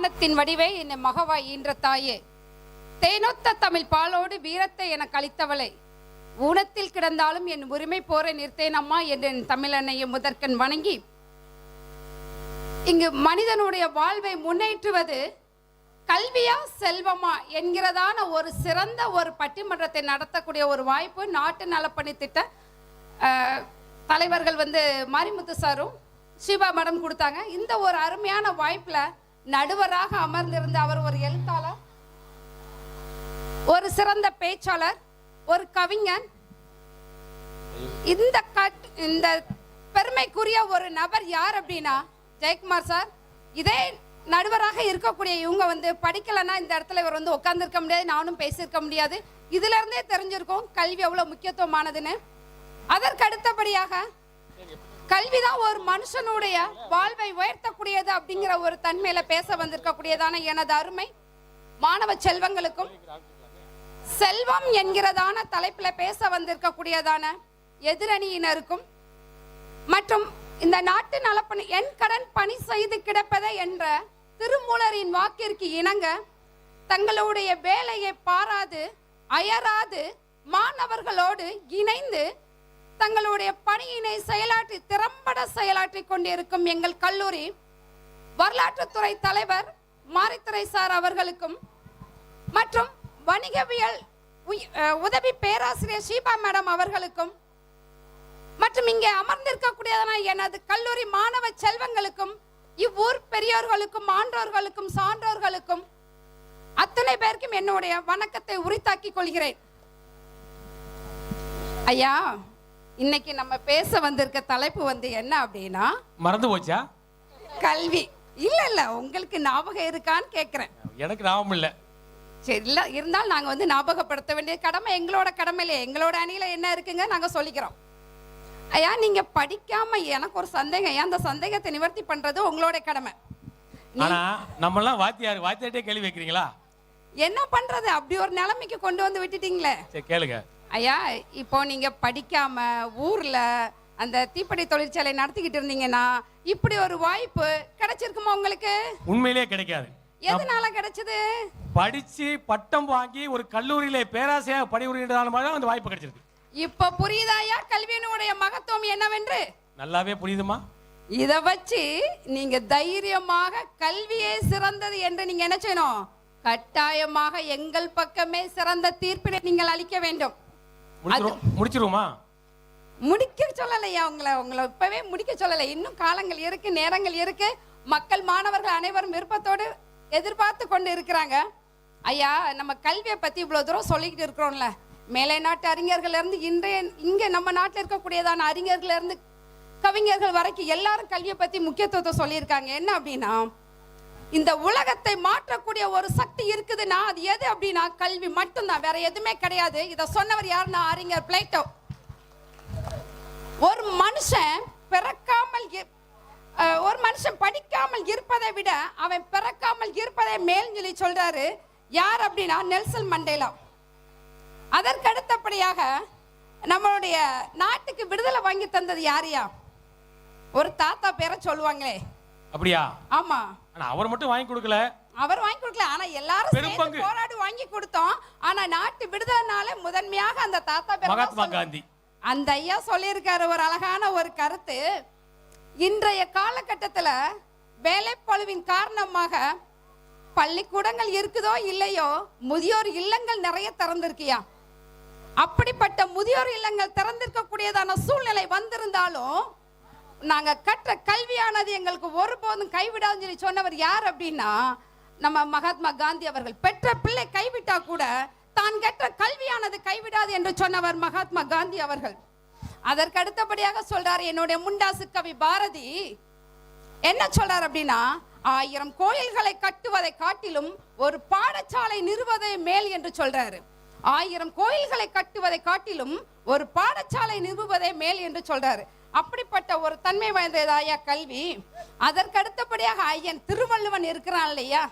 ஞானத்தின் வடிவே என்னை மகவாய் ஈன்ற தாயே. தேனொத்த தமிழ் பாலோடு வீரத்தை என கழித்தவளை. ஊனத்தில் கிடந்தாலும் என் உரிமை போரை நிறுத்தேனம்மா என்று என் தமிழனையை முதற்கண் வணங்கி இங்கு மனிதனுடைய வாழ்வை முன்னேற்றுவது கல்வியா செல்வமா என்கிறதான ஒரு சிறந்த ஒரு பட்டிமன்றத்தை நடத்தக்கூடிய ஒரு வாய்ப்பு நாட்டு நலப்பணி திட்ட தலைவர்கள் வந்து மாரிமுத்து சாரும் சிவா மேடம் கொடுத்தாங்க. இந்த ஒரு அருமையான வாய்ப்பில் நடுவராக அமர்ந்திருந்த அவர் ஒரு எழுத்தாளர் ஒரு சிறந்த பேச்சாளர் ஒரு கவிஞன். இந்த கட் இந்த பெருமைக்குரிய ஒரு நபர் யார் அப்படின்னா ஜெயக்குமார் சார். இதே நடுவராக இருக்கக்கூடிய இவங்க வந்து படிக்கலைன்னா இந்த இடத்துல இவர் வந்து உட்காந்துருக்க முடியாது நானும் பேசியிருக்க முடியாது. இதுல இருந்தே தெரிஞ்சிருக்கும் கல்வி எவ்வளவு முக்கியத்துவமானதுன்னு. அதற்கு அடுத்தபடியாக கல்விதான் ஒரு மனுஷனுடைய வாழ்வை உயர்த்தக்கூடியது அப்படிங்கிற ஒரு தன்மையில பேச வந்திருக்கக்கூடியதான எனது அருமை மாணவ செல்வங்களுக்கும் செல்வம் என்கிறதான தலைப்புல பேச வந்திருக்கக்கூடியதான எதிரணியினருக்கும் மற்றும் இந்த நாட்டு நலப்பணி என் கடன் பணி செய்து கிடப்பதை என்ற திருமூலரின் வாக்கிற்கு இணங்க தங்களுடைய வேலையை பாராது அயராது மாணவர்களோடு இணைந்து தங்களுடைய பணியினை செயலாற்றி திறம்பட செயலாற்றி கொண்டிருக்கும் எங்கள் கல்லூரி வரலாற்றுத்துறை தலைவர் மாரித்துறை சார் அவர்களுக்கும் மற்றும் வணிகவியல் உதவி பேராசிரியர் ஷீபா மேடம் அவர்களுக்கும் மற்றும் இங்கே அமர்ந்திருக்கக்கூடியதான எனது கல்லூரி மாணவ செல்வங்களுக்கும் இவ்வூர் பெரியோர்களுக்கும் ஆன்றோர்களுக்கும் சான்றோர்களுக்கும் அத்தனை பேருக்கும் என்னுடைய வணக்கத்தை உரித்தாக்கிக் கொள்கிறேன். ஐயா இன்னைக்கு நம்ம பேச வந்திருக்க தலைப்பு வந்து என்ன அப்படின்னா மறந்து போச்சா? கல்வி. இல்ல இல்ல உங்களுக்கு ஞாபகம் இருக்கான்னு கேக்குறேன். எனக்கு ஞாபகம் இல்லை. சரி இல்ல இருந்தாலும் நாங்க வந்து ஞாபகப்படுத்த வேண்டிய கடமை எங்களோட கடமை இல்லையே எங்களோட அணியில என்ன இருக்குங்க நாங்க சொல்லிக்கிறோம். ஐயா நீங்க படிக்காம எனக்கு ஒரு சந்தேகம். ஐயா அந்த சந்தேகத்தை நிவர்த்தி பண்றது உங்களோட கடமை? ஆனா நம்மலாம் வாத்தியார் வாத்தியார்ட்டே கேள்வி வைக்கிறீங்களா? என்ன பண்றது? அப்படி ஒரு நிலைமைக்கு கொண்டு வந்து விட்டுட்டீங்களே. சரி கேளுங்க. ஐயா இப்போ நீங்க படிக்காம ஊர்ல அந்த தீப்பெட்டி தொழிற்சாலை நடத்திக்கிட்டு இருந்தீங்கன்னா இப்படி ஒரு வாய்ப்பு கிடைச்சிருக்குமா உங்களுக்கு? உண்மையிலேயே கிடைக்காது. எதனால கிடைச்சது? படிச்சு பட்டம் வாங்கி ஒரு கல்லூரியில பேராசிரியர் பணிபுரிந்தாலும் தான் அந்த வாய்ப்பு கிடைச்சிருக்கு. இப்ப புரியுதாயா கல்வியினுடைய மகத்துவம் என்னவென்று? நல்லாவே புரியுதுமா? இத வச்சு நீங்க தைரியமாக கல்வியே சிறந்தது என்று நீங்க என்ன செய்யணும் கட்டாயமாக எங்கள் பக்கமே சிறந்த தீர்ப்பினை நீங்கள் அளிக்க வேண்டும். முடிச்சிருவோமா? முடிக்க சொல்லலையா உங்களை? உங்களை இப்பவே முடிக்க சொல்லலை. இன்னும் காலங்கள் இருக்கு நேரங்கள் இருக்கு. மக்கள் மாணவர்கள் அனைவரும் விருப்பத்தோடு எதிர்பார்த்து கொண்டு இருக்கிறாங்க. ஐயா நம்ம கல்வியை பத்தி இவ்வளவு தூரம் சொல்லிக்கிட்டு இருக்கிறோம்ல. மேலை நாட்டு அறிஞர்கள் இருந்து இன்றைய இங்க நம்ம நாட்டில் இருக்கக்கூடியதான அறிஞர்கள் இருந்து கவிஞர்கள் வரைக்கும் எல்லாரும் கல்வியை பத்தி முக்கியத்துவத்தை சொல்லியிருக்காங்க. என்ன அப்படின்னா இந்த உலகத்தை மாற்றக்கூடிய ஒரு சக்தி இருக்குதுன்னா அது எது அப்படின்னா கல்வி மட்டும்தான். வேற எதுவுமே கிடையாது. இதை சொன்னவர் யாருன்னா அறிஞர் பிளேட்டோ. ஒரு மனுஷன் பிறக்காமல் இரு- ஒரு மனுஷன் படிக்காமல் இருப்பதை விட அவன் பிறக்காமல் இருப்பதை மேல் சொல்லி சொல்றாரு. யார் அப்படின்னா நெல்சன் மண்டேலா. அதற்கு அடுத்தபடியாக நம்மளுடைய நாட்டுக்கு விடுதலை வாங்கி தந்தது யாரையா ஒரு தாத்தா பேரை சொல்லுவாங்களே. அப்படியா? ஆமா. ஆனா அவர் மட்டும் வாங்கி கொடுக்கல. அவர் வாங்கி கொடுக்கல. ஆனா எல்லாரும் சேர்ந்து. போராடி வாங்கி கொடுத்தோம். ஆனா நாட்டு விடுதலைனால முதன்மையாக அந்த தாத்தா மகாத்மா. காந்தி. அந்த ஐயா சொல்லியிருக்காரு ஒரு அழகான ஒரு கருத்து. இன்றைய காலகட்டத்துல வேலைப்பளுவின் காரணமாக பள்ளிக்கூடங்கள் இருக்குதோ இல்லையோ முதியோர் இல்லங்கள் நிறைய திறந்திருக்கியா? அப்படிப்பட்ட முதியோர் இல்லங்கள் திறந்திருக்கக்கூடியதான சூழ்நிலை வந்திருந்தாலும் நாங்கள் கற்ற கல்வியானது எங்களுக்கு ஒருபோதும் கைவிடாதுன்னு சொல்லி சொன்னவர் யார் அப்படின்னா நம்ம மகாத்மா காந்தி அவர்கள். பெற்ற பிள்ளை கைவிட்டா கூட தான் கற்ற கல்வியானது கைவிடாது என்று சொன்னவர் மகாத்மா காந்தி அவர்கள். அதற்கு அடுத்தபடியாக சொல்றாரு என்னுடைய முண்டாசு கவி பாரதி. என்ன சொல்றார் அப்படின்னா ஆயிரம் கோயில்களை கட்டுவதை காட்டிலும் ஒரு பாடசாலை நிறுவதை மேல் என்று சொல்றாரு. ஆயிரம் கோயில்களை கட்டுவதை காட்டிலும் ஒரு பாடசாலை நிறுவுவதே மேல் என்று சொல்றாரு. அப்படிப்பட்ட ஒரு தன்மை வாய்ந்ததாயா கல்வி? அதற்கடுத்தபடியாக ஐயன் திருவள்ளுவன் இருக்கிறான் இல்லையா?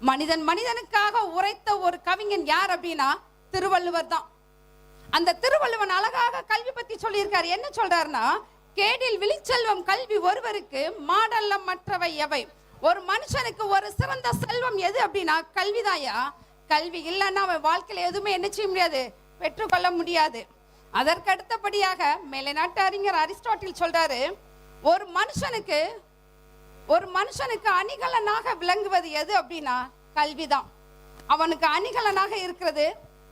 மனிதன் மனிதனுக்காக உரைத்த ஒரு கவிஞன் யார் அப்படின்னா திருவள்ளுவர் தான். அந்த திருவள்ளுவன் அழகாக கல்வி பத்தி சொல்லியிருக்காரு. என்ன சொல்றாருன்னா கேடில் விழிச்செல்வம் கல்வி ஒருவருக்கு மாடல்லம் மற்றவை எவை? ஒரு மனுஷனுக்கு ஒரு சிறந்த செல்வம் எது அப்படின்னா கல்விதாயா? கல்வி இல்லைன்னா அவன் வாழ்க்கையில எதுவுமே என்ன செய்ய முடியாது? பெற்றுக்கொள்ள முடியாது. அதற்கு அடுத்தபடியாக மேலை நாட்டு அறிஞர் அரிஸ்டாட்டில் சொல்றாரு ஒரு மனுஷனுக்கு ஒரு மனுஷனுக்கு அணிகலனாக விளங்குவது எது அப்படின்னா கல்விதான். அவனுக்கு அணிகலனாக இருக்கிறது.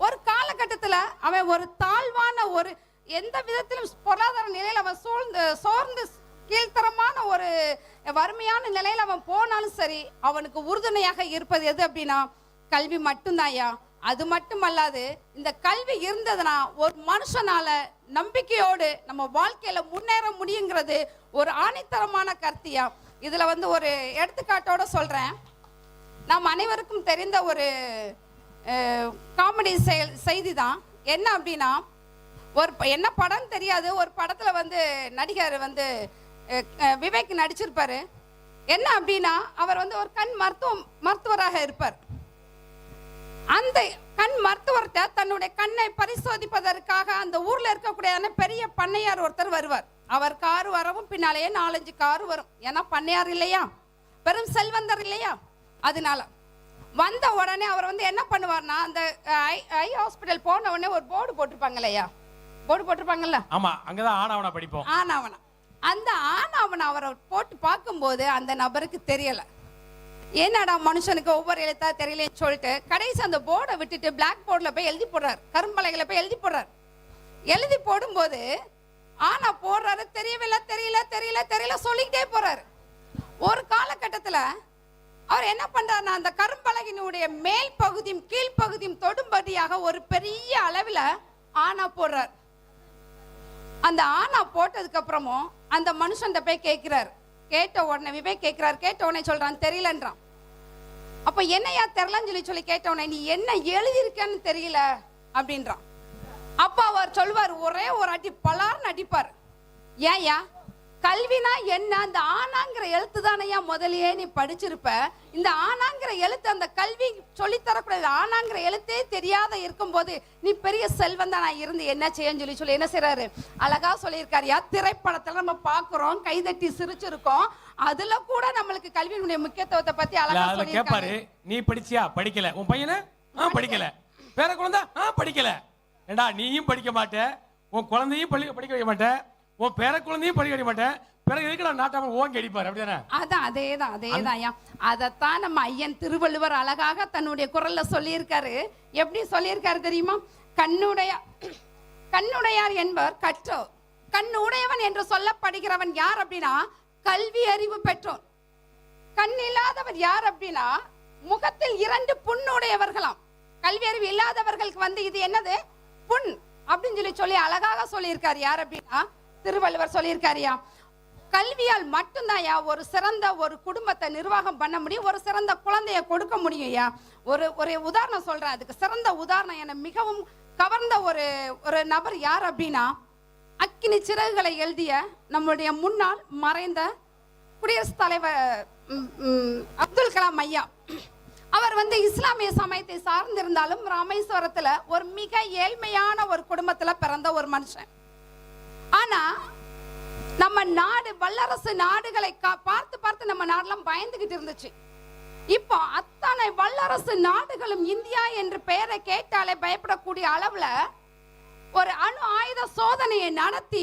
ஒரு காலகட்டத்தில் அவன் ஒரு தாழ்வான ஒரு எந்த விதத்திலும் பொருளாதார நிலையில் அவன் சூழ்ந்து சோர்ந்து கீழ்த்தரமான ஒரு வறுமையான நிலையில் அவன் போனாலும் சரி அவனுக்கு உறுதுணையாக இருப்பது எது அப்படின்னா கல்வி மட்டும்தான்யா. அது மட்டுமல்லாது இந்த கல்வி இருந்ததுன்னா ஒரு மனுஷனால நம்பிக்கையோடு நம்ம வாழ்க்கையில முன்னேற முடியுங்கிறது ஒரு ஆணித்தரமான கருத்தியா? இதுல வந்து ஒரு எடுத்துக்காட்டோட சொல்றேன். நாம் அனைவருக்கும் தெரிந்த ஒரு காமெடி செயல் செய்தி தான் என்ன அப்படின்னா ஒரு என்ன படம் தெரியாது ஒரு படத்துல வந்து நடிகர் வந்து விவேக் நடிச்சிருப்பாரு. என்ன அப்படின்னா அவர் வந்து ஒரு கண் மருத்துவம் மருத்துவராக இருப்பார். அந்த கண் மருத்துவர்கிட்ட தன்னுடைய கண்ணை பரிசோதிப்பதற்காக அந்த ஊர்ல இருக்கக்கூடிய பெரிய பண்ணையார் ஒருத்தர் வருவார். அவர் கார் வரவும் பின்னாலேயே நாலஞ்சு கார் வரும். ஏன்னா பண்ணையார் இல்லையா? பெரும் செல்வந்தர் இல்லையா? அதனால வந்த உடனே அவர் வந்து என்ன பண்ணுவார்னா அந்த ஐ ஐ ஹாஸ்பிட்டல் போன உடனே ஒரு போர்டு போட்டிருப்பாங்க இல்லையா? போர்டு போட்டிருப்பாங்கல்ல? ஆமா அங்கதான் ஆனவனா படிப்போம். ஆனாவனா அந்த ஆனாவனை அவரை போட்டு பார்க்கும்போது அந்த நபருக்கு தெரியல. என்னடா மனுஷனுக்கு ஒவ்வொரு எழுத்தா தெரியலன்னு சொல்லிட்டு கடைசி அந்த போர்டை விட்டுட்டு பிளாக் போர்டில் போய் எழுதி போடுறார். கரும்பலைகளை போய் எழுதி போடுறார். எழுதி போடும்போது ஆனா போடுறாரு தெரியவில்லை தெரியல தெரியல தெரியல சொல்லிக்கிட்டே போறாரு. ஒரு காலகட்டத்தில் அவர் என்ன பண்றாருன்னா அந்த கரும்பலகினுடைய மேல் பகுதியும் கீழ்ப்பகுதியும் தொடும்படியாக ஒரு பெரிய அளவில் ஆனா போடுறார். அந்த ஆனா போட்டதுக்கு அப்புறமும் அந்த மனுஷன் போய் கேட்குறாரு கேட்ட உடனே விவேக் கேட்கிறார் கேட்ட உடனே சொல்றான் தெரியலன்றான். அப்போ என்னையா தெரியலன்னு சொல்லி சொல்லி கேட்ட உடனே நீ என்ன எழுதியிருக்கன்னு தெரியல? அப்படின்றான். அப்பா அவர் சொல்வார் ஒரே ஒரு அடி பலார்னு அடிப்பார். ஏன்யா? கல்வினா என்ன? அந்த ஆனாங்கிற எழுத்து தானையா முதல்லயே நீ படிச்சிருப்ப? இந்த ஆனாங்கிற எழுத்து அந்த கல்வி சொல்லித் தரக்கூடாது. ஆனாங்கிற எழுத்தே தெரியாத இருக்கும்போது நீ பெரிய செல்வம் தான் நான் இருந்து என்ன செய்யன்னு சொல்லி சொல்லி. என்ன செய்றாரு? அழகா சொல்லியிருக்காருயா திரைப்படத்துல நம்ம பாக்குறோம் கைதட்டி சிரிச்சிருக்கோம். அதுல கூட நம்மளுக்கு கல்வியினுடைய முக்கியத்துவத்தை பத்தி அழகா சொல்லியிருக்காரு. நீ படிச்சியா? படிக்கல. உன் பையனு? ஆ படிக்கல. பேர குழந்தை? ஆ படிக்கல. ஏண்டா நீயும் படிக்க மாட்ட? உன் குழந்தையும் பள்ளி படிக்க வைக்க மாட்ட? உன் பேர குழந்தையும் படிக்க வைக்க மாட்டேன். பிறகு எதுக்கு நான் நாட்டாம ஓங்கி அடிப்பார்? அப்படிதானே? அதான் அதேதான் அதேதான் ஐயா. அதைத்தான் நம்ம ஐயன் திருவள்ளுவர் அழகாக தன்னுடைய குரல்ல சொல்லியிருக்காரு. எப்படி சொல்லியிருக்காரு தெரியுமா? கண்ணுடைய கண்ணுடையார் என்பவர் கற்றோர். கண்ணுடையவன் என்று சொல்லப்படுகிறவன் யார் அப்படின்னா கல்வி அறிவு பெற்றோர். கண் இல்லாதவர் யார் அப்படின்னா முகத்தில் இரண்டு புண்ணுடையவர்களாம் கல்வி அறிவு இல்லாதவர்களுக்கு வந்து இது என்னது? புண் அப்படின்னு சொல்லி சொல்லி அழகாக சொல்லியிருக்காரு யார் அப்படின்னா திருவள்ளுவர் சொல்லியிருக்காருயா கல்வியால் மட்டும்தான்யா ஒரு சிறந்த ஒரு குடும்பத்தை நிர்வாகம் பண்ண முடியும் ஒரு சிறந்த குழந்தைய கொடுக்க முடியும்யா. ஒரு ஒரு உதாரணம் சொல்கிறேன் அதுக்கு சிறந்த உதாரணம் என மிகவும் கவர்ந்த ஒரு ஒரு நபர் யார் அப்படின்னா அக்கினி சிறகுகளை எழுதிய நம்முடைய முன்னாள் மறைந்த குடியரசுத் தலைவர் அப்துல் கலாம் ஐயா. அவர் வந்து இஸ்லாமிய சமயத்தை சார்ந்திருந்தாலும் ராமேஸ்வரத்தில் ஒரு மிக ஏழ்மையான ஒரு குடும்பத்தில் பிறந்த ஒரு மனுஷன். ஆனா நம்ம நாடு வல்லரசு நாடுகளை பார்த்து பார்த்து நம்ம நாடெல்லாம் பயந்துகிட்டு இருந்துச்சு. இப்போ அத்தனை வல்லரசு நாடுகளும் இந்தியா என்று பெயரை கேட்டாலே பயப்படக்கூடிய அளவுல ஒரு அணு ஆயுத சோதனையை நடத்தி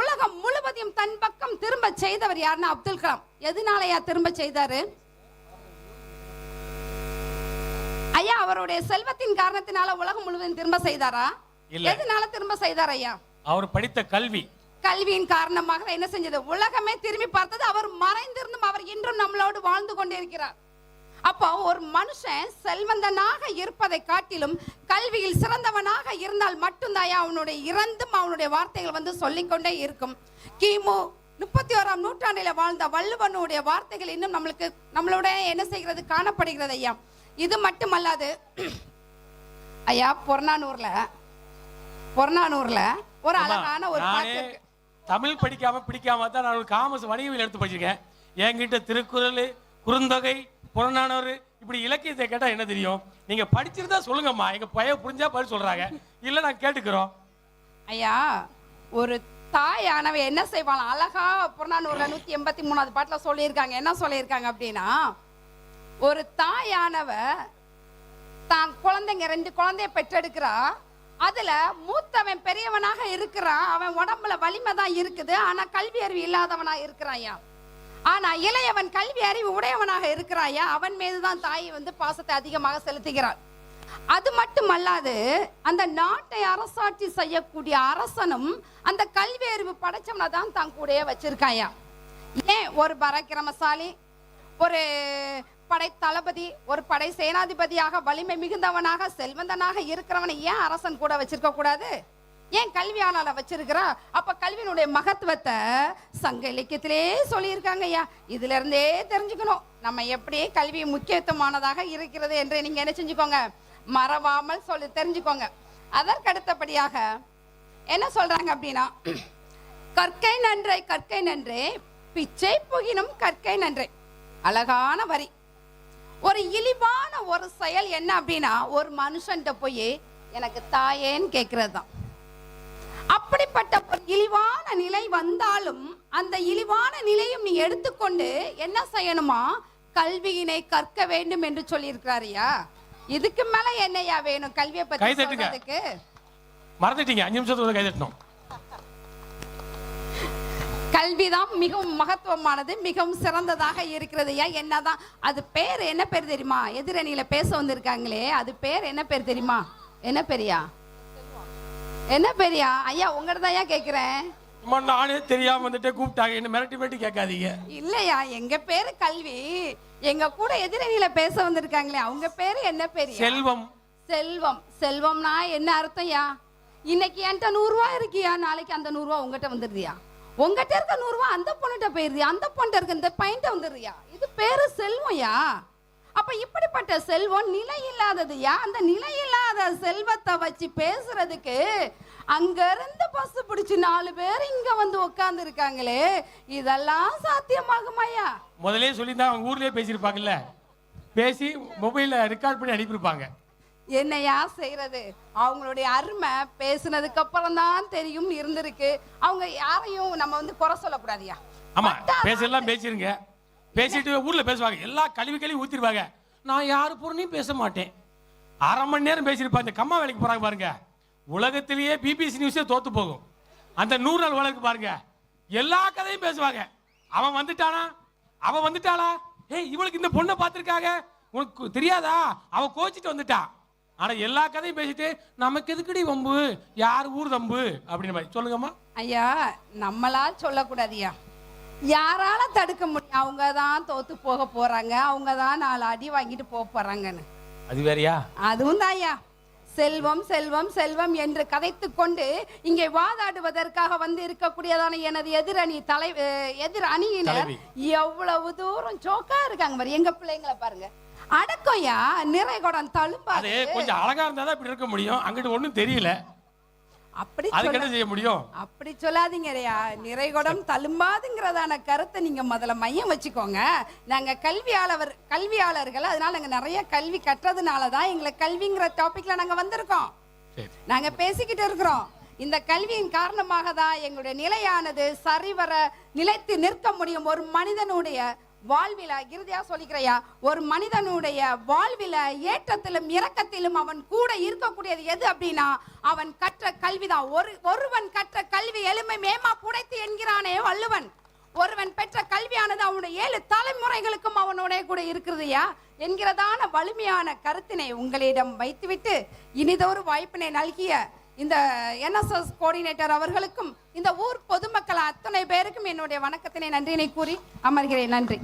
உலகம் முழுவதையும் தன் பக்கம் திரும்ப செய்தவர் யாருன்னா அப்துல் கலாம். எதனாலயா திரும்ப செய்தாரு? ஐயா அவருடைய செல்வத்தின் காரணத்தினால உலகம் முழுவதும் திரும்ப செய்தாரா. எதனால திரும்ப செய்தார் ஐயா? அவர் படித்த கல்வி. கல்வியின் காரணமாக என்ன செஞ்சது? உலகமே திரும்பி பார்த்தது அவர் மறைந்திருந்தும் அவர் இன்றும் நம்மளோடு வாழ்ந்து கொண்டிருக்கிறார். அப்போ ஒரு மனுஷன் செல்வந்தனாக இருப்பதை காட்டிலும் கல்வியில் சிறந்தவனாக இருந்தால் மட்டும்தான் அவனுடைய இறந்தும் அவனுடைய வார்த்தைகள் வந்து சொல்லிக்கொண்டே இருக்கும். கிமு முப்பத்தி ஓராம் நூற்றாண்டில வாழ்ந்த வள்ளுவனுடைய வார்த்தைகள் இன்னும் நம்மளுக்கு நம்மளோட என்ன செய்கிறது? காணப்படுகிறது ஐயா. இது மட்டுமல்லாது ஐயா பொறநானூர்ல பொறநானூர்ல ஒரு அழகான ஒரு நானே தமிழ் படிக்காம பிடிக்காம தான் நான் ஒரு காமர்ஸ் வணிகவியல் எடுத்து படிச்சிருக்கேன் என்கிட்ட திருக்குறள் குறுந்தொகை புறநானூறு இப்படி இலக்கியத்தை கேட்டா என்ன தெரியும்? நீங்க படிச்சிருந்தா சொல்லுங்கம்மா. எங்க பையன் புரிஞ்சா பதில் சொல்றாங்க. இல்ல நான் கேட்டுக்கிறோம். ஐயா ஒரு தாயானவ என்ன செய்வாளாம்? அழகா புறநானூறுல நூத்தி எண்பத்தி மூணாவது பாட்டுல சொல்லியிருக்காங்க. என்ன சொல்லியிருக்காங்க அப்படின்னா ஒரு தாயானவ தான் குழந்தைங்க ரெண்டு குழந்தைய பெற்றெடுக்கிறா. அதுல மூத்தவன் பெரியவனாக இருக்கிறான். அவன் உடம்புல வலிமை தான் இருக்குது. ஆனா கல்வி அறிவு இல்லாதவனா இருக்கிறாயா? ஆனா இளையவன் கல்வி அறிவு உடையவனாக இருக்கிறாயா? அவன் மீதுதான் தாய் வந்து பாசத்தை அதிகமாக செலுத்துகிறாள். அது மட்டுமல்லாது அந்த நாட்டை அரசாட்சி செய்யக்கூடிய அரசனும் அந்த கல்வி அறிவு படைச்சவனை தான் தான் கூடயே வச்சிருக்காயா? ஏன்? ஒரு பரக்கிரமசாலி ஒரு படை தளபதி ஒரு படை சேனாதிபதியாக வலிமை மிகுந்தவனாக செல்வந்தனாக இருக்கிறவனை ஏன் அரசன் கூட வச்சிருக்க கூடாது? ஏன் கல்வியாளரை வச்சிருக்கிறா? அப்ப கல்வியினுடைய மகத்துவத்தை சங்க இலக்கியத்திலே சொல்லியிருக்காங்க ஐயா. இதுல இருந்தே தெரிஞ்சுக்கணும் நம்ம எப்படி கல்வி முக்கியத்துவமானதாக இருக்கிறது என்று நீங்க என்ன செஞ்சுக்கோங்க? மறவாமல் சொல்லி தெரிஞ்சுக்கோங்க. அதற்கு அடுத்தபடியாக என்ன சொல்றாங்க அப்படின்னா கற்கை நன்றை கற்கை நன்றே பிச்சை புகினும் கற்கை நன்றே. அழகான வரி. ஒரு இழிவான ஒரு செயல் என்ன அப்படின்னா ஒரு மனுஷன்கிட்ட போய் எனக்கு தாயேன்னு கேட்கறது தான் அப்படிப்பட்ட ஒரு இழிவான நிலை வந்தாலும் அந்த இழிவான நிலையும் நீ எடுத்துக்கொண்டு என்ன செய்யணுமா? கல்வியினை கற்க வேண்டும் என்று சொல்லியிருக்கிறாரியா இதுக்கு மேல என்னையா வேணும் கல்வியை பத்தி மறந்துட்டீங்க. அஞ்சு நிமிஷத்துக்கு கை தட்டணும். கல்விதான் மிகவும் மகத்துவமானது மிகவும் சிறந்ததாக இருக்கிறது. ஏன் என்னதான்? அது பேர் என்ன பேர் தெரியுமா? எதிரணியில பேச வந்திருக்காங்களே அது பேர் என்ன பேர் தெரியுமா? என்ன பெரியா? என்ன பெரியா? ஐயா உங்கள்ட்ட தான் கேக்குறேன் சும்மா நானே தெரியாம வந்துட்டு கூப்பிட்டாங்க. என்ன மிரட்டி மிரட்டி கேட்காதீங்க. இல்லையா எங்க பேரு கல்வி. எங்க கூட எதிரணியில பேச வந்திருக்காங்களே அவங்க பேரு என்ன பெரியா? செல்வம். செல்வம். செல்வம்னா என்ன அர்த்தம்யா இன்னைக்கு என்கிட்ட நூறுரூவா இருக்கியா? நாளைக்கு அந்த நூறுரூவா உங்ககிட்ட வந்துடுறியா உங்ககிட்ட இருக்க நூறுரூவா அந்த பொண்ணுகிட்ட போயிருதியா அந்த பொண்ணு இருக்க இந்த பையன்ட்ட வந்துடுறியா? இது பேரு செல்வம்யா? அப்ப இப்படிப்பட்ட செல்வம் நிலை இல்லாததுயா? அந்த நிலை இல்லாத செல்வத்தை வச்சு பேசுறதுக்கு அங்க இருந்து பஸ் பிடிச்சு நாலு பேர் இங்க வந்து உட்கார்ந்து இருக்காங்களே இதெல்லாம் சாத்தியமாகுமாயா முதலே சொல்லியிருந்தா அவங்க ஊர்லயே பேசியிருப்பாங்கல்ல. பேசி மொபைல்ல ரெக்கார்ட் பண்ணி அனுப்பியிருப்பாங்க. என்னையா செய்யறது? அவங்களுடைய அருமை பேசுனதுக்கு அப்புறம் தான் தெரியும் இருந்திருக்கு. அவங்க யாரையும் நம்ம வந்து குறை சொல்லக்கூடாதுயா ஆமா பேசலாம் பேசிருங்க. பேசிட்டு ஊர்ல பேசுவாங்க. எல்லா கழிவு கழிவு ஊத்திருவாங்க நான் யாரு பொருளையும் பேச மாட்டேன். அரை மணி நேரம் பேசியிருப்பாங்க இந்த கம்மா வேலைக்கு போறாங்க பாருங்க. உலகத்திலேயே பிபிசி நியூஸே தோத்து போகும். அந்த நூறு நாள் வழக்கு பாருங்க. எல்லா கதையும் பேசுவாங்க. அவன் வந்துட்டானா? அவன் வந்துட்டாளா? ஏய் இவளுக்கு இந்த பொண்ணை பார்த்திருக்காங்க? உனக்கு தெரியாதா? அவ கோச்சிட்டு வந்துட்டா. ஆனா எல்லா கதையும் பேசிட்டு நமக்கு எதுக்குடி வம்பு? யார் ஊர் தம்பு அப்படின்னு மாதிரி. சொல்லுங்கம்மா. ஐயா நம்மளா சொல்லக்கூடாதுயா? யாரால தடுக்க முடியும்? அவங்க தான் தோத்து போக போறாங்க. அவங்க தான் நாலு அடி வாங்கிட்டு போக போறாங்கன்னு. அது வேறயா? அதுவும் தான்யா செல்வம் செல்வம் செல்வம் என்று கதைத்து கொண்டு இங்கே வாதாடுவதற்காக வந்து இருக்கக்கூடியதான எனது எதிரணி தலை எதிர் அணியினர். எவ்வளவு தூரம் சோக்கா இருக்காங்க பாரு. எங்க பிள்ளைங்களை பாருங்க. அடக்கம்யா நிறைகுடம் அது தழும்பாது. கொஞ்சம் அழகா இருந்தா தான் இப்படி இருக்க முடியும். அங்கிட்டு ஒண்ணும் தெரியல. அப்படி அதுக்கு என்ன செய்ய முடியும்? அப்படி சொல்லாதீங்கய்யா நிறைகுடம் தழும்பாதுங்கிறதான கருத்தை நீங்க முதல்ல மையம் வச்சுக்கோங்க. நாங்க கல்வியாளர் கல்வியாளர்கள் அதனால நாங்க நிறைய கல்வி கற்றதுனால தான் எங்களை கல்விங்கிற டாபிக்ல நாங்க வந்திருக்கோம். நாங்க பேசிக்கிட்டு இருக்கிறோம். இந்த கல்வியின் காரணமாக தான் எங்களுடைய நிலையானது சரிவர நிலைத்து நிற்க முடியும் ஒரு மனிதனுடைய வாழ்வில இறுதியா சொல்லிக்கிறையா ஒரு மனிதனுடைய வாழ்வில ஏற்றத்திலும் இறக்கத்திலும் அவன் கூட இருக்கக்கூடியது எது அப்படின்னா அவன் கற்ற கல்விதான். ஒரு ஒருவன் கற்ற கல்வி எளிமை மேமா புடைத்து என்கிறானே வள்ளுவன். ஒருவன் பெற்ற கல்வியானது அவனுடைய ஏழு தலைமுறைகளுக்கும் அவனுடைய கூட இருக்கிறதுயா என்கிறதான வலிமையான கருத்தினை உங்களிடம் வைத்துவிட்டு இனிதொரு வாய்ப்பினை நல்கிய இந்த என்எஸ்எஸ் கோஆர்டினேட்டர் அவர்களுக்கும் இந்த ஊர் பொதுமக்கள் அத்தனை பேருக்கும் என்னுடைய வணக்கத்தினை நன்றினை கூறி அமர்கிறேன். நன்றி.